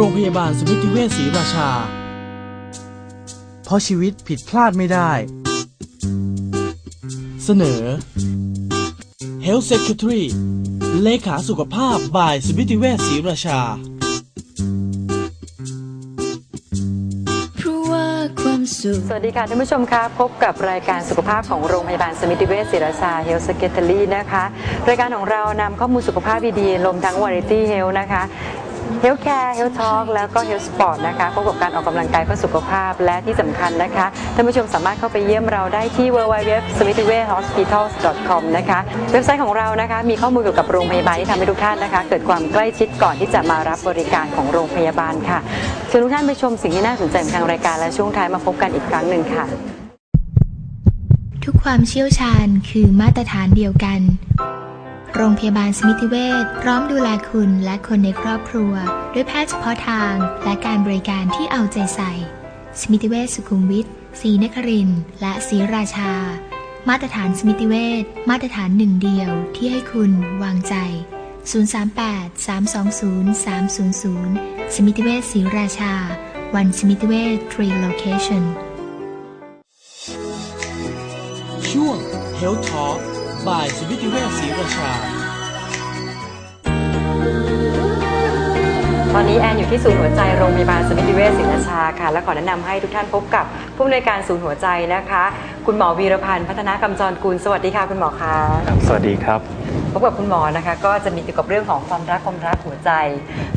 โรงพยาบาลสมิติเวชศรีราชา เพราะชีวิตผิดพลาดไม่ได้ เสนอ Health Secretary เลขาสุขภาพบ่ายสมิติเวชศรีราชา เพราะว่าความสุข สวัสดีค่ะท่านผู้ชมคะพบกับรายการสุขภาพของโรงพยาบาลสมิติเวชศิริราชาเฮลท์สเกตเตอรี่นะคะ รายการของเรานำข้อมูลสุขภาพดีๆรวมทั้งวาไรตี้เฮลนะคะ เฮลท์แคร์เฮลท์ทอล์กแล้วก็เฮลท์สปอร์ตนะคะพบกับการออกกำลังกายเพื่อสุขภาพและที่สำคัญนะคะ ท่านผู้ชมสามารถเข้าไปเยี่ยมเราได้ที่ www.smithiwayhospitals.com นะคะเว็บไซต์ของเรานะคะมีข้อมูลเกี่ยวกับโรงพยาบาลที่ทำให้ทุกท่านนะคะ เกิดความใกล้ชิดก่อนที่จะมารับบริการของโรงพยาบาลค่ะเชิญทุกท่านไปชมสิ่งที่น่าสนใจของทางรายการและช่วงท้ายมาพบกันอีกครั้งหนึ่งค่ะ ทุกความเชี่ยวชาญคือมาตรฐานเดียวกัน โรงพยาบาลสมิติเวชพร้อมดูแลคุณและคนในครอบครัว ด้วยแพทย์เฉพาะทางและการบริการที่เอาใจใส่ สมิติเวชสุขุมวิทศรีนครินและศรีราชา มาตรฐานสมิติเวชมาตรฐานหนึ่งเดียวที่ให้คุณวางใจ 038 320 300 สมิติเวชศรีราชา วันสมิติเวช3 location ช่วง Health Talk บ่ายสมิติเวชศรีราชา ตอนนี้แอนอยู่ที่ศูนย์หัวใจโรงพยาบาลสมิติเวชศรีราชาค่ะ และขอแนะนำให้ทุกท่านพบกับผู้อำนวยการศูนย์หัวใจนะคะ คุณหมอวีรพันธ์พัฒนากำจรกุลสวัสดีค่ะคุณหมอคะครับสวัสดีครับพบกับคุณหมอนะคะ ก็จะมีเกี่ยวกับเรื่องของความรักความรักหัวใจ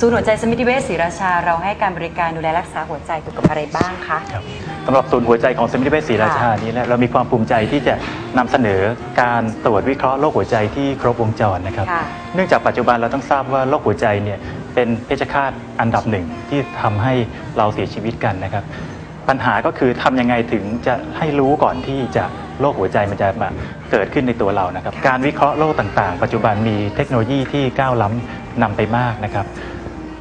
ศูนย์หัวใจสมิติเวชศรีราชา เราให้การบริการดูแลรักษาหัวใจเกี่ยวกับอะไรบ้างคะครับสำหรับศูนย์หัวใจของสมิติเวชศรีราชานี้แล้วเรามีความภูมิใจที่จะนำเสนอการตรวจวิเคราะห์โรคหัวใจที่ครบวงจรนะครับค่ะเนื่องจากปัจจุบันเราต้องทราบว่าโรคหัวใจเนี่ยเป็นเพชฌฆาตอันดับหนึ่งที่ทำให้เราเสียชีวิตกันนะครับ ปัญหาก็คือทำยังไงถึงจะให้รู้ก่อนที่จะโรคหัวใจมันจะมาเกิดขึ้นในตัวเรานะครับ การวิเคราะห์โรคต่างๆ ปัจจุบันมีเทคโนโลยีที่ก้าวล้ำนำไปมากนะครับ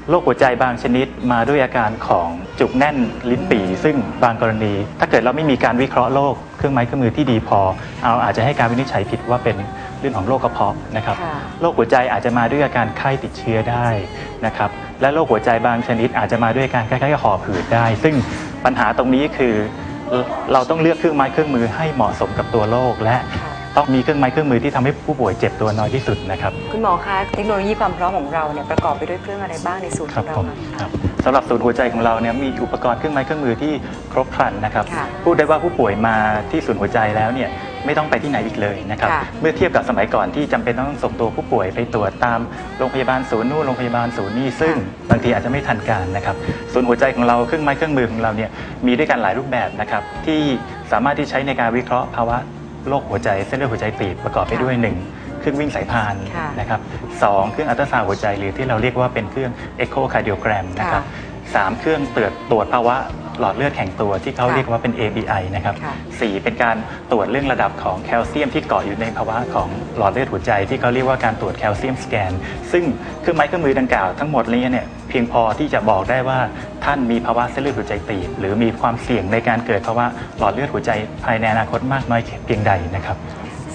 โรคหัวใจบางชนิดมาด้วยอาการของจุกแน่นลิ้นปี่ซึ่งบางกรณี ถ้าเกิดเราไม่มีการวิเคราะห์โรคเครื่องไม้เครื่องมือที่ดีพอ เอาอาจจะให้การวินิจฉัยผิดว่าเป็นเรื่องของโรคกระเพาะนะครับค่ะ โรคหัวใจอาจจะมาด้วยอาการไข้ติดเชื้อได้นะครับและโรคหัวใจบางชนิดอาจจะมาด้วยอาการคล้ายๆกับหอบหืดได้ ซึ่ง ปัญหาตรงนี้คือเอ่อเราต้องเลือกเครื่องไม้เครื่องมือให้เหมาะสมกับตัวโรคและค่ะต้องมีเครื่องไม้เครื่องมือที่ทำให้ผู้ป่วยเจ็บตัวน้อยที่สุดนะครับ คุณหมอคะเทคโนโลยีความพร้อมของเราเนี่ยประกอบไปด้วยเครื่องอะไรบ้างในศูนย์คขรัอบงเราผมคะครับสำหรับศูนย์หัวใจของเราเนี่ยมีอุปกรณ์เครื่องไม้เครื่องมือที่ครบครันนะครับค่ะพูดได้ว่าผู้ป่วยมาที่ศูนย์หัวใจแล้วเนี่ยไม่ต้องไปที่ไหนอีกเลยนะครับค่ะเมื่อเทียบกับสมัยก่อนที่จำเป็นต้องส่งตัวผู้ป่วยไปตรวจตามโรงพยาบาลศูนย์นู่นโรงพยาบาลศูนย์นี่ซึ่ง บางทีอาจจะไม่ทันการนะครับศูนย์หัวใจของเราเครื่องไม้เครื่องมือของเราเนี่ยมีด้วยกันหลายรูปแบบนะครับที่สามารถที่ใช้ในการวิเคราะห์ภาวะโรคหัวใจเส้นเลือดหัวใจตีบประกอบไปด้วยหนึ่งเค รื่องวิ่งสายพานค่ะนะครับสองเครื่องอัลตราซาวด์หัวใจหรือที่เราเรียกว่าเป็นเครื่องเอ็กโคคาร์ดิโอแกรมนะครับสามเครื่องตรวจตรวจภาวะหลอดเลือดแข็งตัวที่เขาค่ะเรียกว่าเป็น ABI นะครับค่ะ สี่เป็นการตรวจเรื่องระดับของแคลเซียมที่เกาะอยู่ในภาวะของหลอดเลือดหัวใจ ที่เขาเรียกว่าการตรวจแคลเซียมสแกน ซึ่งเครื่องไม้เครื่องมือดังกล่าวทั้งหมดนี้เนี่ยเพียงพอที่จะบอกได้ว่าท่านมีภาวะเส้นเลือดหัวใจตีบหรือมีความเสี่ยงในการเกิดภาวะหลอดเลือดหัวใจภายในอนาคตมากน้อยเพียงใดนะครับ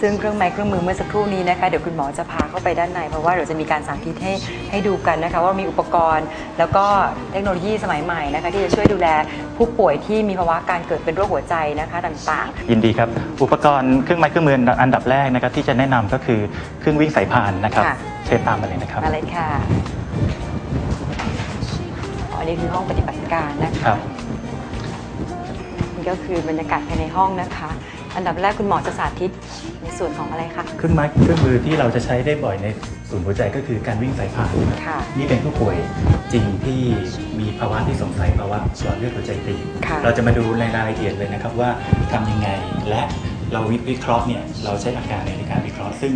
ซึ่งเครื่องไม้เครื่องมือเมื่อสักครู่นี้นะคะเดี๋ยวคุณหมอจะพาเข้าไปด้านใน เพราะว่าเดี๋ยวจะมีการสาธิตให้ให้ดูกันนะคะ ว่ามีอุปกรณ์ แล้วก็เทคโนโลยีสมัยใหม่นะคะ ที่จะช่วยดูแลผู้ป่วยที่มีภาวะการเกิดเป็นโรคหัวใจนะคะต่างยินดีครับ อุปกรณ์เครื่องไม้เครื่องมืออันดับแรกนะครับที่จะแนะนำก็คือเครื่องวิ่งสายพานนะครับค่ะเชิญตามมาเลยนะครับ ๆ มาเลยค่ะอ๋ออันนี้คือห้องปฏิบัติการนะคะ ครับ นี่ก็คือบรรยากาศภายในห้องนะคะ อันดับแรกคุณหมอจะสาธิตในส่วนของอะไรคะ เครื่องไม้เครื่องมือที่เราจะใช้ได้บ่อยในศูนย์หัวใจก็คือการวิ่งสายพานนะครับค่ะ นี่เป็นผู้ป่วยจริงที่มีภาวะที่สงสัยภาวะหลอดเลือดหัวใจตีบค่ะ เราจะมาดูในรายละเอียดเลยนะครับว่าทำยังไงและเราวิเคราะห์เนี่ยเราใช้อาการในการวิเคราะห์ ซึ่ง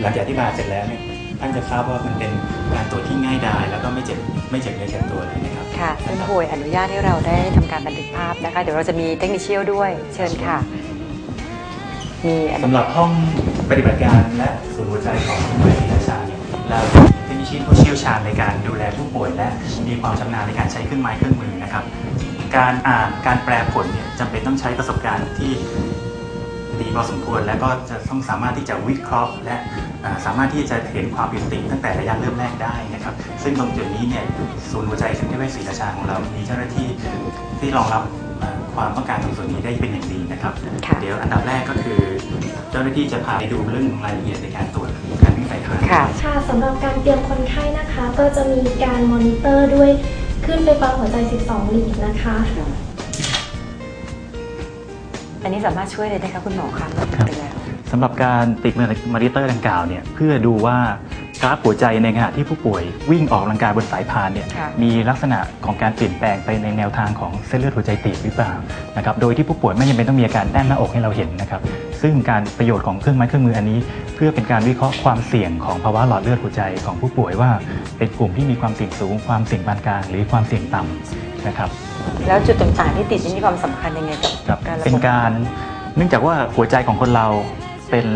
หลังจากที่มาเสร็จแล้วเนี่ยท่านจะทราบว่ามันเป็นการตรวจที่ง่ายดายแล้วก็ไม่เจ็บไม่เจ็บเนื้อเจ็บตัวเลยนะครับค่ะซึ่งผู้ป่วยอนุญาตให้เราได้ทำการบันทึกภาพนะคะ เดี๋ยวเราจะมีเทคนิคเชียลด้วย เชิญค่ะ มีสำหรับห้องปฏิบัติการและศูนย์หัวใจของโรงพยาบาลศรีราชาเนี่ยเราเทคนิชชีพผู้เชี่ยวชาญในการดูแลผู้ป่วย และมีความชำนาญในการใช้เครื่องไม้เครื่องมือนะครับ การอ่านการแปลผลเนี่ยจำเป็นต้องใช้ประสบการณ์ที่ดีพอสมควร และก็จะต้องสามารถที่จะวิเคราะห์ และสามารถที่จะเห็นความผิดปกติตั้งแต่ระยะเริ่มแรกได้นะครับ ซึ่งตรงจุดนี้เนี่ยศูนย์หัวใจสมิติเวชศรีราชาของเรา มีเจ้าหน้าที่ที่รองรับ ความต้องการตรงส่วนนี้ได้เป็นอย่างดีนะครับค่ะเดี๋ยวอันดับแรกก็คือ เจ้าหน้าที่จะพาไปดูเรื่องรายละเอียดในการตรวจการวิ่งสายพานค่ะค่ะสำหรับการเตรียมคนไข้นะคะ ก็จะมีการมอนิเตอร์ด้วยขึ้นไปปั๊มหัวใจ 12หลีดนะคะ อันนี้สามารถช่วยเลยนะคะคุณหมอคะครับไปแล้วสำหรับการติดมอนิเตอร์ดังกล่าวเนี่ยเพื่อดูว่า กราฟหัวใจในขณะที่ผู้ป่วยวิ่งออกกำลังกายบนสายพานเนี่ยค่ะมีลักษณะของการเปลี่ยนแปลงไปในแนวทางของเส้นเลือดหัวใจตีบหรือเปล่านะครับโดยที่ผู้ป่วยไม่จำเป็นต้องมีอาการแน่นหน้าอกให้เราเห็นนะครับซึ่งการประโยชน์ของเครื่องไม้เครื่องมืออันนี้ เพื่อเป็นการวิเคราะห์ความเสี่ยงของภาวะหลอดเลือดหัวใจของผู้ป่วยว่า เป็นกลุ่มที่มีความเสี่ยงสูง ความเสี่ยงปานกลางหรือความเสี่ยงต่ำนะครับ แล้วจุดต่างๆที่ติดนี่มีความสำคัญยังไงกับครับการระบบเป็นการเนื่องจากว่าหัวใจของคนเราเป็น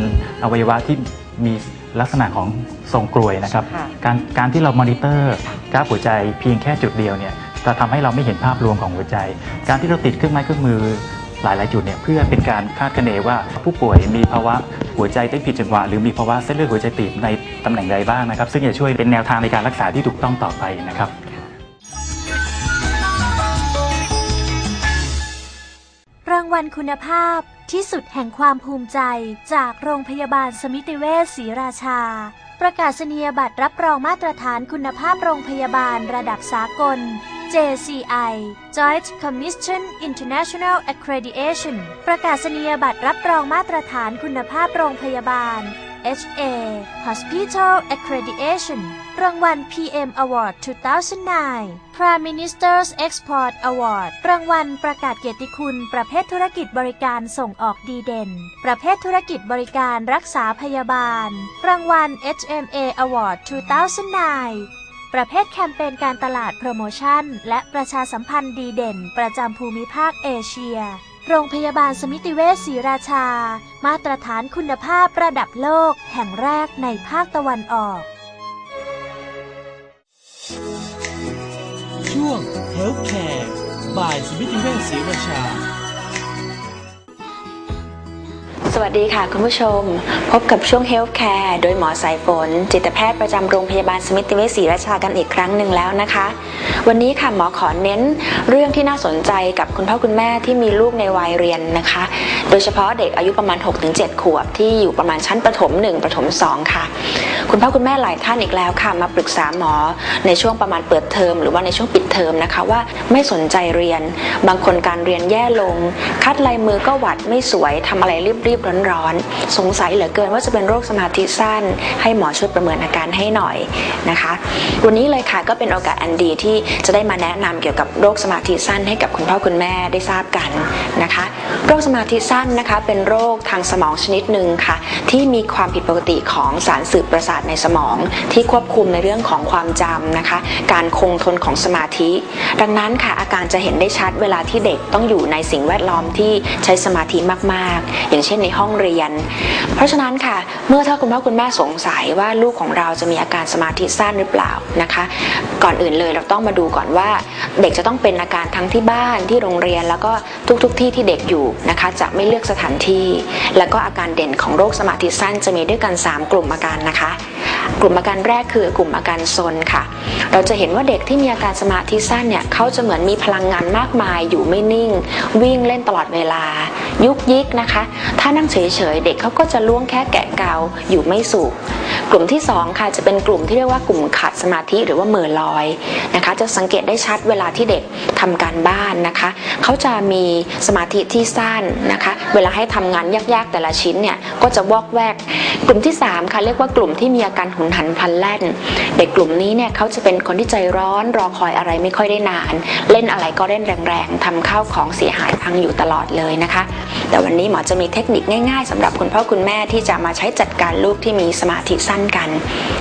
อวัยวะที่มี ลักษณะของทรงกลวยนะครับ ค่ะ การการที่เรามอนิเตอร์กราฟหัวใจเพียงแค่จุดเดียวเนี่ยจะทำให้เราไม่เห็นภาพรวมของหัวใจ การที่เราติดเครื่องไม้เครื่องมือหลาย ๆ จุดเนี่ยเพื่อเป็นการคาดคะเนว่าผู้ป่วยมีภาวะหัวใจเต้นผิดจังหวะหรือมีภาวะเส้นเลือดหัวใจตีบในตำแหน่งใดบ้างนะครับ ซึ่งจะช่วยเป็นแนวทางในการรักษาที่ถูกต้องต่อไปนะครับ รางวัลคุณภาพ ที่สุดแห่งความภูมิใจจากโรงพยาบาลสมิติเวชศรีราชา ประกาศนียบัตรรับรองมาตรฐานคุณภาพโรงพยาบาลระดับสากล JCI Joint Commission International Accreditation ประกาศนียบัตรรับรองมาตรฐานคุณภาพโรงพยาบาล HA Hospital Accreditation รางวัล PM Award 2009 Prime Minister's Export Award รางวัลประกาศเกียรติคุณ ประเภทธุรกิจบริการส่งออกดีเด่น ประเภทธุรกิจบริการรักษาพยาบาล รางวัล HMA Award 2009 ประเภทแคมเปญการตลาดโปรโมชั่น และประชาสัมพันธ์ดีเด่น ประจำภูมิภาคเอเชีย โรงพยาบาลสมิติเวชศรีราชา มาตรฐานคุณภาพระดับโลก แห่งแรกในภาคตะวันออก ช่วง Healthcare บ่ายสมิติเวชศรีราชา วัสดีค่ะคุณผู้ชม พบกับช่วง Health Care โดยหมอสายฝน จิตแพทย์ประจำโรงพยาบาลสมิติเวชศรีราชากันอีกครั้งหนึ่งแล้วนะคะ วันนี้ค่ะหมอขอเน้นเรื่องที่น่าสนใจกับคุณพ่อคุณแม่ที่มีลูกในวัยเรียนนะคะ โดยเฉพาะเด็กอายุประมาณ 6-7 ขวบที่อยู่ประมาณชั้นประถม 1 ประถม 2 ค่ะ คุณพ่อคุณแม่หลายท่านอีกแล้วค่ะ มาปรึกษาหมอในช่วงประมาณเปิดเทอมหรือว่าในช่วงปิดเทอมนะคะว่าไม่สนใจเรียน บางคนการเรียนแย่ลง คัดลายมือก็หวัดไม่สวยทำอะไรรีบๆร้อนๆ สงสัยเหลือเกินว่าจะเป็นโรคสมาธิสั้น ให้หมอช่วยประเมินอาการให้หน่อยนะคะ วันนี้เลยค่ะก็เป็นโอกาสอันดีที่จะได้มาแนะนำเกี่ยวกับโรคสมาธิสั้นให้กับคุณพ่อคุณแม่ได้ทราบกันนะคะ โรคสมาธิสั้นนะคะเป็นโรคทางสมองชนิดหนึ่งค่ะ ที่มีความผิดปกติของสารสื่อประสาทในสมอง ที่ควบคุมในเรื่องของความจำนะคะ การคงทนของสมาธิ ดังนั้นค่ะอาการจะเห็นได้ชัดเวลาที่เด็กต้องอยู่ในสิ่งแวดล้อมที่ใช้สมาธิมากๆ อย่างเช่นในห้องเรียน เพราะฉะนั้นค่ะ เมื่อถ้าคุณพ่อคุณแม่สงสัยว่าลูกของเราจะมีอาการสมาธิสั้นหรือเปล่านะคะ ก่อนอื่นเลยเราต้องมาดูก่อนว่า เด็กจะต้องเป็นอาการทั้งที่บ้านที่โรงเรียนแล้วก็ทุกๆทที่ที่เด็กอยู่นะคะ จะไม่เลือกสถานที่ แล้วก็อาการเด่นของโรคสมาธิสั้นจะมีด้วยกัน 3 กลุ่มอาการนะคะ กลุ่มอาการแรกคือกลุ่มอาการซนค่ะ เราจะเห็นว่าเด็กที่มีอาการสมาธิสั้นเนี่ยเขาจะเหมือนมีพลังงานมากมายอยู่ไม่นิ่ง วิ่งเล่นตลอดเวลา ยุกยิกนะคะ ถ้านั่งเฉยๆเด็กเขาก็จะล่วงแค่แกะเกาอยู่ไม่สุขกลุ่มที่สองค่ะจะเป็นกลุ่มที่เรียกว่ากลุ่มขาดสมาธิหรือว่าเหม่อลอยนะคะ จะสังเกตได้ชัดเวลาที่เด็กทำการบ้านนะคะ เขาจะมีสมาธิที่สั้นนะคะ เวลาให้ทำงานยากๆแต่ละชิ้นเนี่ยก็จะวอกแวก กลุ่มที่สามค่ะเรียกว่ากลุ่มที่มีอาการหุนหันพลันแล่น เด็กกลุ่มนี้เนี่ยเขาจะเป็นคนที่ใจร้อนรอคอยอะไรไม่ค่อยได้นาน เล่นอะไรก็เล่นแรงๆทำข้าวของเสียหายพังอยู่ตลอดเลยนะคะ แต่วันนี้หมอจะมีเทคนิคง่าย ๆสำหรับคุณพ่อคุณแม่ที่จะมาใช้จัดการลูกที่มีสมาธิสั้นกัน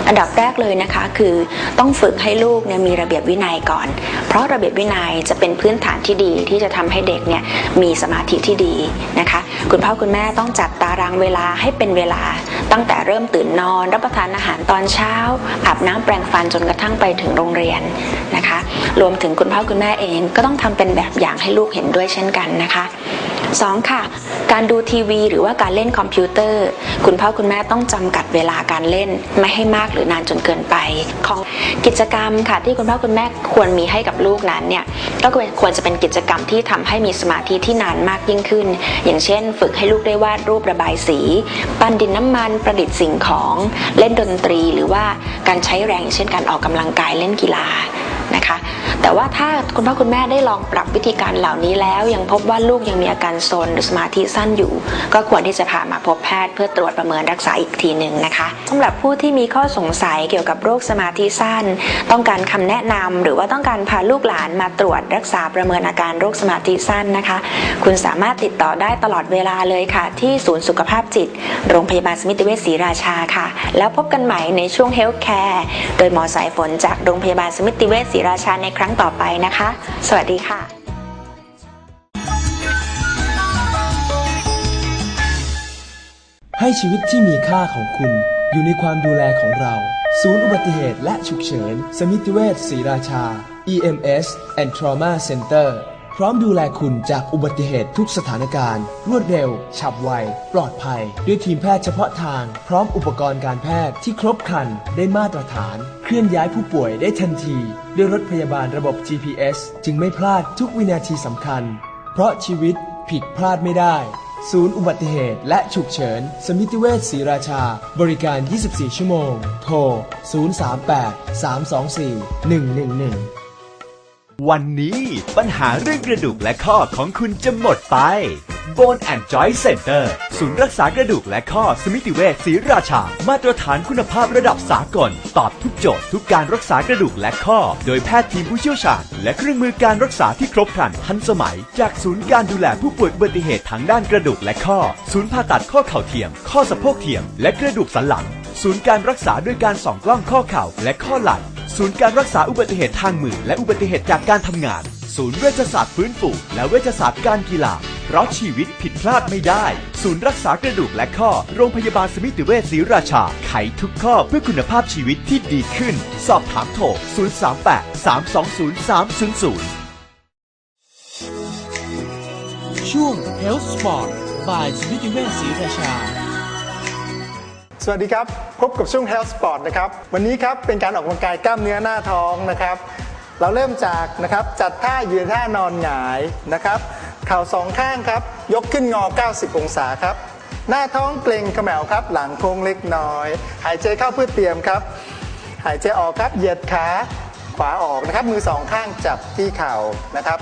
อันดับแรกเลยนะคะคือต้องฝึกให้ลูกเนี่ยมีระเบียบวินัยก่อน เพราะระเบียบวินัยจะเป็นพื้นฐานที่ดีที่จะทำให้เด็กเนี่ยมีสมาธิที่ดีนะคะ คุณพ่อคุณแม่ต้องจัดตารางเวลาให้เป็นเวลา ตั้งแต่เริ่มตื่นนอน รับประทานอาหารตอนเช้าอาบน้ำแปรงฟันจนกระทั่งไปถึงโรงเรียนนะคะนะคะรวมถึงคุณพ่อคุณแม่เองก็ต้องทำเป็นแบบอย่างให้ลูกเห็นด้วยเช่นกันนะคะสองค่ะ การดูทีวีหรือว่าการเล่นคอมพิวเตอร์ คุณพ่อคุณแม่ต้องจำกัดเวลาการเล่นไม่ให้มากหรือนานจนเกินไป ของกิจกรรมค่ะที่คุณพ่อคุณแม่ควรมีให้กับลูกนั้นเนี่ยก็ควรจะเป็นกิจกรรมที่ทำให้มีสมาธิที่นานมากยิ่งขึ้น อย่างเช่นฝึกให้ลูกได้วาดรูประบายสี ปั้นดินน้ำมันประดิษฐ์สิ่งของ เล่นดนตรีหรือว่าการใช้แรงอย่างเช่นการออกกำลังกายเล่นกีฬา นะคะ แต่ว่าถ้าคุณพ่อคุณแม่ได้ลองปรับวิธีการเหล่านี้แล้ว ยังพบว่าลูกยังมีอาการโซนหรือสมาธิสั้นอยู่ ก็ควรที่จะพามาพบแพทย์เพื่อตรวจประเมินรักษาอีกทีหนึ่งนะคะสำหรับผู้ที่มีข้อสงสัยเกี่ยวกับโรคสมาธิสั้น ต้องการคำแนะนำหรือว่าต้องการพาลูกหลานมาตรวจรักษาประเมินอาการโรคสมาธิสั้นนะคะ คุณสามารถติดต่อได้ตลอดเวลาเลยค่ะ ที่ศูนย์สุขภาพจิต โรงพยาบาลสมิติเวชศรีราชาค่ะ แล้วพบกันใหม่ในช่วง Health Care โดยหมอสายฝนจากโรงพยาบาลสมิติเวชศรีราชาในครั้งต่อไปนะคะ สวัสดีค่ะให้ชีวิตที่มีค่าของคุณ อยู่ในความดูแลของเรา ศูนย์อุบัติเหตุและฉุกเฉิน สมิติเวชศรีราชา EMS and Trauma Center พร้อมดูแลคุณจากอุบัติเหตุทุกสถานการณ์ รวดเร็ว ฉับไว ปลอดภัย ด้วยทีมแพทย์เฉพาะทาง พร้อมอุปกรณ์การแพทย์ที่ครบครันได้มาตรฐาน เคลื่อนย้ายผู้ป่วยได้ทันที ด้วยรถพยาบาลระบบ GPS จึงไม่พลาดทุกวินาทีสำคัญ เพราะชีวิตผิดพลาดไม่ได้ ศูนย์อุบัติเหตุและฉุกเฉิน สมิติเวชศรีราชา บริการ 24 ชั่วโมง โทร 038 324 111 วันนี้ปัญหาเรื่องกระดูกและข้อของคุณจะหมดไป Bone and Joint Center ศูนย์รักษากระดูกและข้อสมิติเวชศรีราชา มาตรฐานคุณภาพระดับสากล ตอบทุกโจทย์ทุกการรักษากระดูกและข้อ โดยแพทย์ทีมผู้เชี่ยวชาญ และเครื่องมือการรักษาที่ครบครันทันสมัย จากศูนย์การดูแลผู้ป่วยอุบัติเหตุทางด้านกระดูกและข้อ ศูนย์ผ่าตัดข้อเข่าเทียม ข้อสะโพกเทียม และกระดูกสันหลัง ศูนย์การรักษาด้วยการส่องกล้องข้อเข่าและข้อไหล่ ศูนย์การรักษาอุบัติเหตุทางมือและอุบัติเหตุจากการทำงาน ศูนย์เวชศาสตร์ฟื้นฟูและเวชศาสตร์การกีฬา เพราะชีวิตผิดพลาดไม่ได้ ศูนย์รักษากระดูกและข้อ โรงพยาบาลสมิติเวชศรีราชา ไขทุกข้อเพื่อคุณภาพชีวิตที่ดีขึ้น สอบถามโทร 038 320 300ช่วง Health Sport by สมิติเวชศรีราชา วัสดีครับ พบกับช่วง Health Sport นะครับ วันนี้ครับเป็นการออกกำลังกายกล้ามเนื้อหน้าท้องนะครับ เราเริ่มจากนะครับจัดท่ายืนท่านอนหงายนะครับเข่าสองข้างครับ ยกขึ้นงอ 90 องศาครับ หน้าท้องเกร็งขมวครับ หลังโค้งเล็กน้อย หายใจเข้าเพื่อเตรียมครับ หายใจออกครับเหยียดขาขวาออกนะครับ มือสองข้างจับที่เข่านะครับ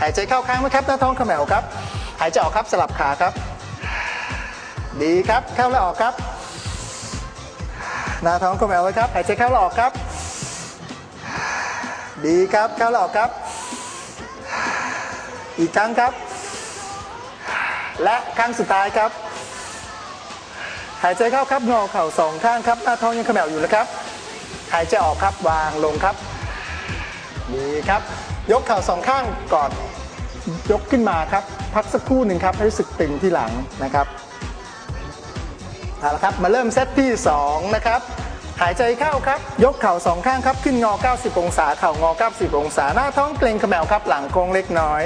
หายใจเข้าค้างไหมครับ หน้าท้องเขมวครับ หายใจออกครับสลับขาครับ ดีครับเข้าและออกครับ หน้าท้องกลมแอลไว้ครับ หายใจเข้าแลออกครับ ดีครับเข้าแลออกครับ อีกครั้งครับ และครั้งสุดท้ายครับ หายใจเข้าครับงอเข่าสองข้างครับ หน้าท้องยังขมวอยู่นะครับ หายใจออกครับวางลงครับ ดีครับ ยกเข่าสองข้างกอดยกขึ้นมาครับ พักสักครู่หนึ่งครับให้รู้สึกตึงที่หลังนะครับ เอาละครับมาเริ่มเซตที่ 2 นะครับ หายใจเข้าครับ ยกเข่าสองข้างครับ ขึ้นงอ 90 องศา เข่างอ 90 องศา หน้าท้องเกรงขมวครับ หลังโค้งเล็กน้อย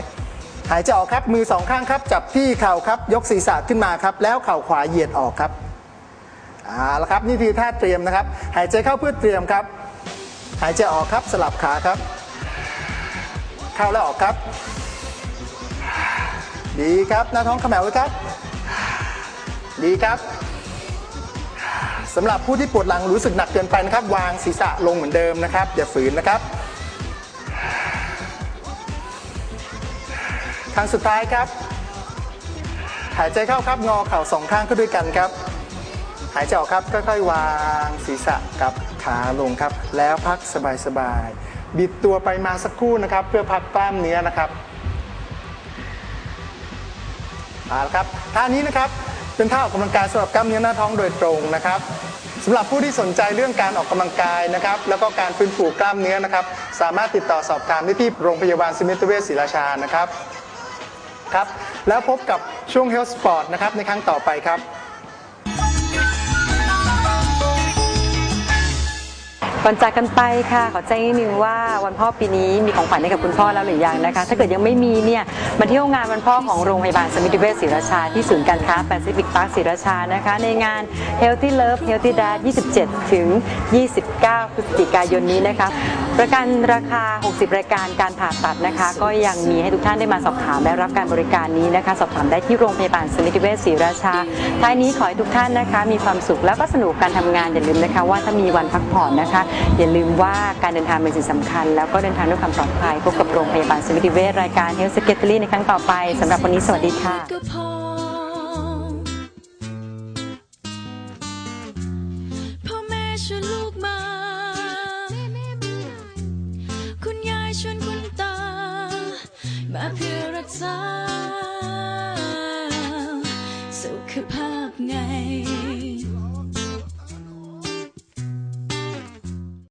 หายใจออกครับ มือสองข้างครับ จับที่เข่าครับ ยกศีรษะขึ้นมาครับ แล้วเข่าขวาเหยียดออกครับเอาละครับ นี่คือท่าเตรียมนะครับ หายใจเข้าเพื่อเตรียมครับ หายใจออกครับ สลับขาครับ เข้าแล้วออกครับ ดีครับ หน้าท้องขมวไว้ครับ ดีครับ สำหรับผู้ที่ปวดหลังรู้สึกหนักเกินไปนะครับ วางศีรษะลงเหมือนเดิมนะครับ อย่าฝืนนะครับครั้งสุดท้ายครับ หายใจเข้าครับงอเข่าสองข้างเข้าด้วยกันครับ หายใจออกครับค่อยๆวางศีรษะกับขาลงครับ แล้วพักสบายๆบิดตัวไปมาสักครู่นะครับ เพื่อพักกล้ามเนื้อนะครับเอาละครับท่านี้นะครับเป็นท่าออกกำลังกายสำหรับกล้ามเนื้อหน้าท้องโดยตรงนะครับ สำหรับผู้ที่สนใจเรื่องการออกกำลังกายนะครับแล้วก็การฟื้นฟูกล้ามเนื้อนะครับ สามารถติดต่อสอบถามได้ที่โรงพยาบาลสมิตเวชศรีราชานะครับครับ แล้วพบกับช่วง Health Sport นะครับในครั้งต่อไปครับ ก่อนจากกันไปค่ะ ขอแจ้งนิดนึงว่าวันพ่อปีนี้มีของขวัญให้กับคุณพ่อแล้วหรือยังนะคะ ถ้าเกิดยังไม่มีเนี่ยมาเที่ยวงานวันพ่อของโรงพยาบาลสมิติเวชศรีราชาที่ศูนย์การค้าแปซิฟิกพาร์คศรีราชานะคะ ในงาน Healthy Love Healthy Dad 27 ถึง 29 พฤศจิกายนนี้นะคะ ประกันราคา 60 รายการการผ่าตัดนะคะ ก็ยังมีให้ทุกท่านได้มาสอบถามและรับการบริการนี้นะคะ สอบถามได้ที่โรงพยาบาลสมิติเวชศรีราชา ท้ายนี้ขอให้ทุกท่านนะคะ มีความสุขแล้วก็สนุกการทำงานอย่าลืมนะคะ ว่าถ้ามีวันพักผ่อนนะคะ อย่าลืมว่าการเดินทางเป็นสิ่งสำคัญ แล้วก็เดินทางด้วยความปลอดภัยพบกับโรงพยาบาลสมิติเวชรายการ Health Secretary ในครั้งต่อไปสำหรับวันนี้สวัสดีค่ะ